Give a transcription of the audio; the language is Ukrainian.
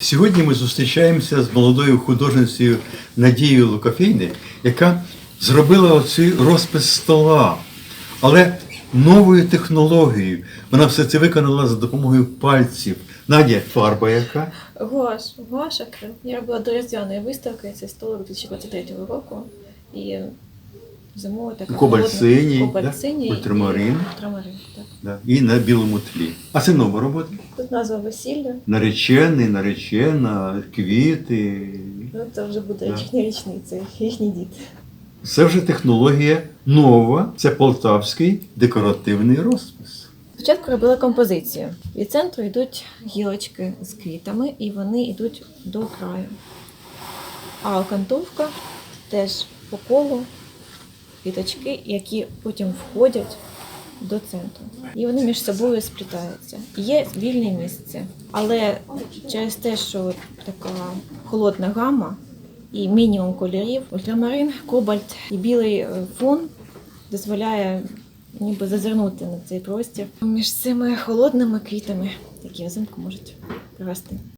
Сьогодні ми зустрічаємося з молодою художницею Надією Лукофейни, яка зробила оцей розпис стола, але новою технологією. Вона все це виконала за допомогою пальців. Надя, фарба яка? Гуаш, гуаш акрил. Я робила до різдвяної виставки, це столик 2023 року. І зимова така Кобальт синій, кобальт да? Ультрамарин. і ультрамарин. Так. Да. І на білому тлі. А це нова робота. Тут назва весілля. Наречений, наречена, квіти. Ну, це вже буде Да. їхня річниця, їхній дід. Це вже технологія нова. Це полтавський декоративний розпис. Спочатку робила композицію. Від центру йдуть гілочки з квітами, і вони йдуть до краю. А окантовка теж по колу квіточки, які потім входять до центру. І вони між собою сплітаються. Є вільне місце. Але через те, що така холодна гама і мінімум кольорів, ультрамарин, кобальт і білий е, фон дозволяє ніби зазирнути на цей простір між цими холодними квітами, які взимку можуть рости.